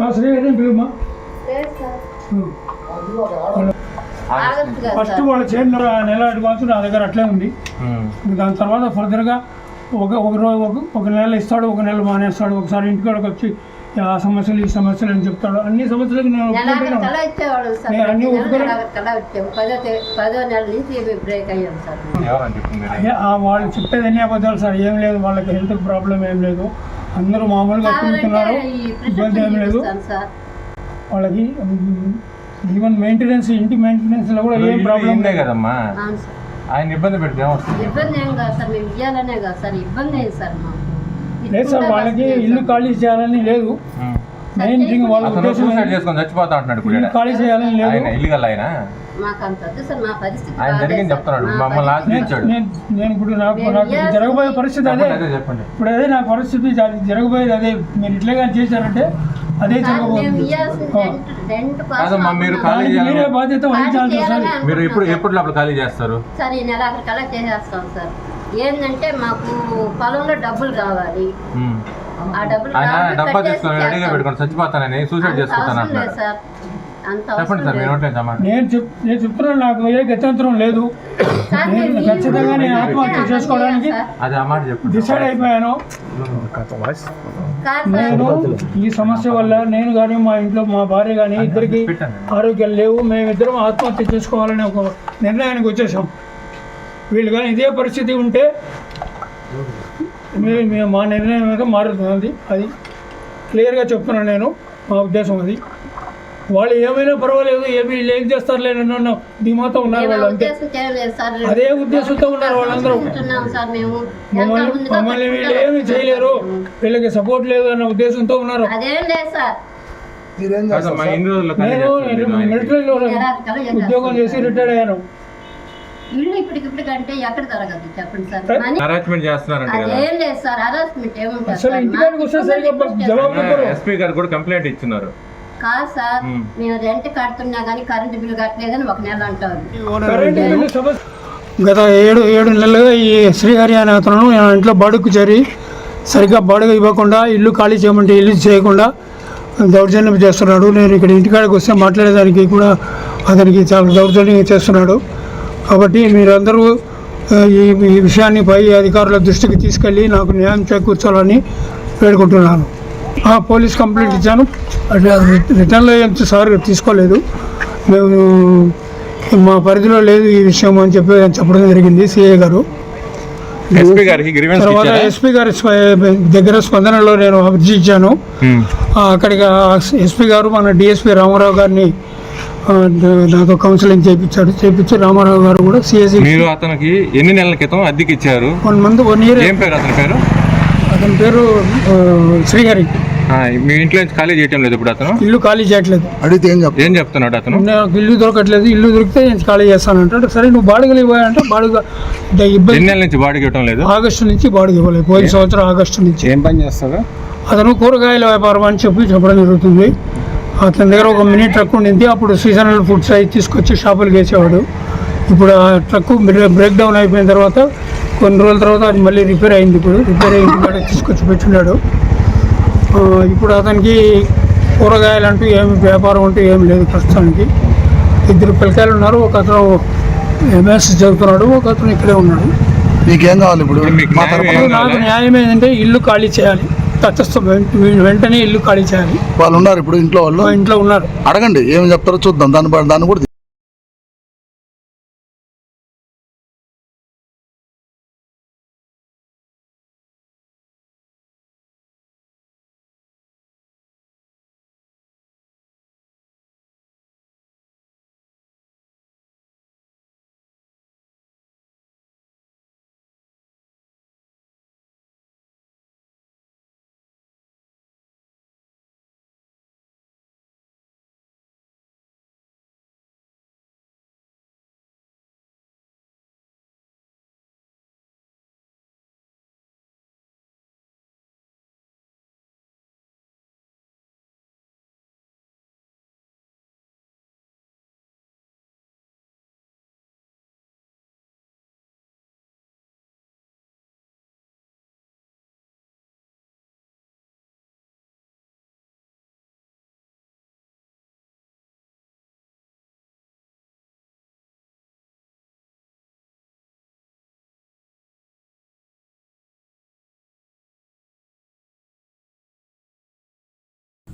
మా పిలుమా ఫస్ట్ వాళ్ళ ఆ నెల అడ్వాన్స్ నా దగ్గర అట్లే ఉంది. దాని తర్వాత ఫర్దర్గా ఒక ఒక రోజు ఒక ఒక నెల ఇస్తాడు ఒక నెల మానేస్తాడు ఒకసారి ఇంటికాడికి వచ్చి ఆ సమస్యలు ఈ సమస్యలు అని చెప్తాడు. అన్ని సమస్యలకు నేను అన్ని వాళ్ళు చెప్పేది అన్ని అబద్ధాలు సార్. ఏం లేదు వాళ్ళకి హెల్త్ ప్రాబ్లం ఏం లేదు. అందరూ మామూలుగా ఈ ఇబ్బంది ఏం లేదు. వాళ్ళకి ఈవెన్ మెయింటెనెన్స్ ఇంటి మెయింటెనెన్స్లో కూడా ఏం ప్రాబ్లం లేదు. కదమ్మా. ఆయన ఇబ్బంది పెడితే ఏమొస్తుంది? ఇబ్బంది ఏం కాదు సార్. మేము ఇవ్వాలనే కాదు సార్. ఇబ్బంది ఏం సార్ మాకు? లేదు సార్ వాళ్ళకి ఇల్లు. ఖాళీ చేయాలని లేదు. మెయిన్ థింగ్ వాళ్ళ అతను ఉద్దేశం సూసైడ్? చేసుకొని చచ్చిపోతా ఇప్పుడు ఈడ. ఖాళీ చేయాలని లేదు ఆయన ఇల్లు ఆయన మాకు అంత వద్దు సార్ మా పరిస్థితి ఆయన బాగాలేదు జరిగింది సార్. చెప్తున్నాడు. మా మమ్మల్ని ఆశ్రయించాడు. నేను నేను ఇప్పుడు నాకు నాకు జరగబోయే పరిస్థితి అదే చెప్పండి, అదే చెప్పండి ఇప్పుడు అదే నా పరిస్థితి అది జరగబోయేది అదే మీరు ఇట్లే కానీ చేశారంటే అదే సార్, మేము జరగబోతుంది ఇయ్యాల్సిన ఆ. రెంట్ రెంట్ కోసం కాదమ్మా, మీరు దానికి మీరే బాధ్యత వస్తుంది చేయాలని మీరు ఎప్పుడు ఎప్పుడు లోపల ఖాళీ చేస్తారు సార్ ఈ నెల అక్కడ కలెక్ట్ చేసేస్తాం సార్ ఏంటంటే మాకు పొలంలో డబ్బులు కావాలి ఉమ్. డబ్బా తీసుకొని రెడీగా చేస్తాం. పెట్టుకొని చచ్చిపోతానని సూసైడ్ చేసుకుంటాను అంటున్నాడు సార్. అంత చెప్పండి సార్ నేను చెప్ నేను చెప్తున్నాను నాకు ఏ గత్యంతరం లేదు. నేను ఖచ్చితంగా నేను ఆత్మహత్య చేసుకోవడానికి. అది ఆ మాట చెప్పండి. డిసైడ్ అయిపోయాను. నేను ఈ సమస్య వల్ల నేను కానీ మా ఇంట్లో మా భార్య కానీ ఇద్దరికి. ఆరోగ్యాలు లేవు. మేమిద్దరం ఆత్మహత్య చేసుకోవాలని ఒక నిర్ణయానికి వచ్చేసాం. వీళ్ళు కానీ ఇదే పరిస్థితి ఉంటే మీ- మీ- మా నిర్ణయం మీద మారుతుంది అది క్లియర్గా చెప్తున్నాను నేను. మా ఉద్దేశం అది. వాళ్ళు ఏమైనా పర్వాలేదు ఏమి ఏం చేస్తారులే నన్ను ధీమాతో ఉన్నారు మేము వాళ్ళు అంతే ఉద్దేశం చేయలేదు సార్. అదే ఉద్దేశంతో ఉన్నారు వాళ్ళందరూ. మేము. మమ్మల్ని మమ్మల్ని వీళ్ళు. ఏమి చేయలేరు. వీళ్ళకి సపోర్ట్ లేదు అన్న ఉద్దేశంతో ఉన్నారు. నేను మీరు. మిలిటరీలో ఉద్యోగం చేసి రిటైర్ అయ్యాను. ఇల్లు ఇప్పటికిప్పుడు కంటే ఎక్కడ దొరకదు చెప్పండి సార్. మనీ హరాస్మెంట్ చేస్తున్నారంట కదా. అదేం లేదు సార్ హరాస్మెంట్. ఎస్పీ గారు కూడా కంప్లైంట్ ఇచ్చినారు కాదు సార్ మ్మ్. మేము రెంట్ కడుతున్నా కానీ కరెంట్ బిల్లు కట్టలేదని ఒక నెల అంటారు. గత ఏడు ఏడు నెలలుగా ఈ శ్రీహరి అనే అతను నా ఇంట్లో బాడుగు చేరి సరిగ్గా బాడుగ ఇవ్వకుండా ఇల్లు ఖాళీ చేయమంటే ఇల్లు చేయకుండా దౌర్జన్యం చేస్తున్నాడు. నేను ఇక్కడ ఇంటికాడికి వస్తే మాట్లాడేదానికి కూడా అతనికి చాలా దౌర్జన్యం చేస్తున్నాడు. కాబట్టి మీరందరూ ఈ ఈ విషయాన్ని పై అధికారుల దృష్టికి తీసుకెళ్ళి నాకు న్యాయం చేకూర్చాలని వేడుకుంటున్నాను. ఆ, పోలీస్ కంప్లైంట్ ఇచ్చాను. రిటర్న్లో ఏం సార్ తీసుకోలేదు. మేము మా పరిధిలో లేదు ఈ విషయం అని చెప్పి చెప్పడం జరిగింది సిఐ గారు. ఎస్పీ గారికి గ్రీవెన్స్ తర్వాత ఎస్పీ గారి దగ్గర స్పందనలో నేను అర్జీ ఇచ్చాను. అక్కడికి ఎస్పీ గారు మన డిఎస్పీ రామారావు గారిని నాతో కౌన్సిలింగ్ చేయించాడు చేయించి రామారావు గారు కూడా సిఎస్సి మీరు అతనికి ఎన్ని నెలల క్రితం అద్దెకి ఇచ్చారు? One month one year. ఏం పేరు అతని పేరు? అతని పేరు శ్రీహరి. ఆ, మీ ఇంట్లో నుంచి ఖాళీ చేయటం లేదు ఇప్పుడు అతను? ఇల్లు ఖాళీ చేయట్లేదు. అడిగితే ఏం చెప్తారు ఏం చెప్తున్నాడు అతను? నాకు ఇల్లు దొరకట్లేదు. ఇల్లు దొరికితే నేను ఖాళీ చేస్తాను అంటాడు. సరే నువ్వు బాడుగలు ఇవ్వాలంటే బాడుగ ద- ఇబ్బంది ఎన్ని నెలల నుంచి బాడీ ఇవ్వటం లేదు? ఆగస్టు నుంచి బాడుగ ఇవ్వలేదు. పోయిన సంవత్సరం ఆగస్టు నుంచి. ఏం పని చేస్తాడు? అతను కూరగాయల వ్యాపారం అని చెప్పి చెప్పడం జరుగుతుంది. అతని దగ్గర ఒక మినీ ట్రక్ ఉండింది. అప్పుడు సీజనల్ ఫుడ్స్ అవి తీసుకొచ్చి షాపులకు వేసేవాడు ఇప్పుడు ఆ ట్రక్ బ్రేక్ డౌన్ అయిపోయిన తర్వాత కొన్ని రోజుల తర్వాత అది మళ్ళీ రిపేర్ అయింది ఇప్పుడు. రిపేర్ అయింది కూడా తీసుకొచ్చి పెట్టున్నాడు. ఇప్పుడు అతనికి కూరగాయలు అంటూ ఏమి వ్యాపారం అంటూ ఏమి లేదు ప్రస్తుతానికి. ఇద్దరు పిల్లకాయలు ఉన్నారు. ఒక అతను ఎంఎస్ చదువుతున్నాడు. ఒక అతను ఇక్కడే ఉన్నాడు. కావాలి మీకు ఏం ఇప్పుడు నాకు న్యాయం ఏంటంటే ఇల్లు ఖాళీ చేయాలి. తటస్థ వెంటనే ఇల్లు ఖాళీ చేయాలి. వాళ్ళు ఉన్నారు ఇప్పుడు ఇంట్లో వాళ్ళు? ఇంట్లో ఉన్నారు. అడగండి ఏం చెప్తారో చూద్దాం. దాన్ని దాన్ని కూడా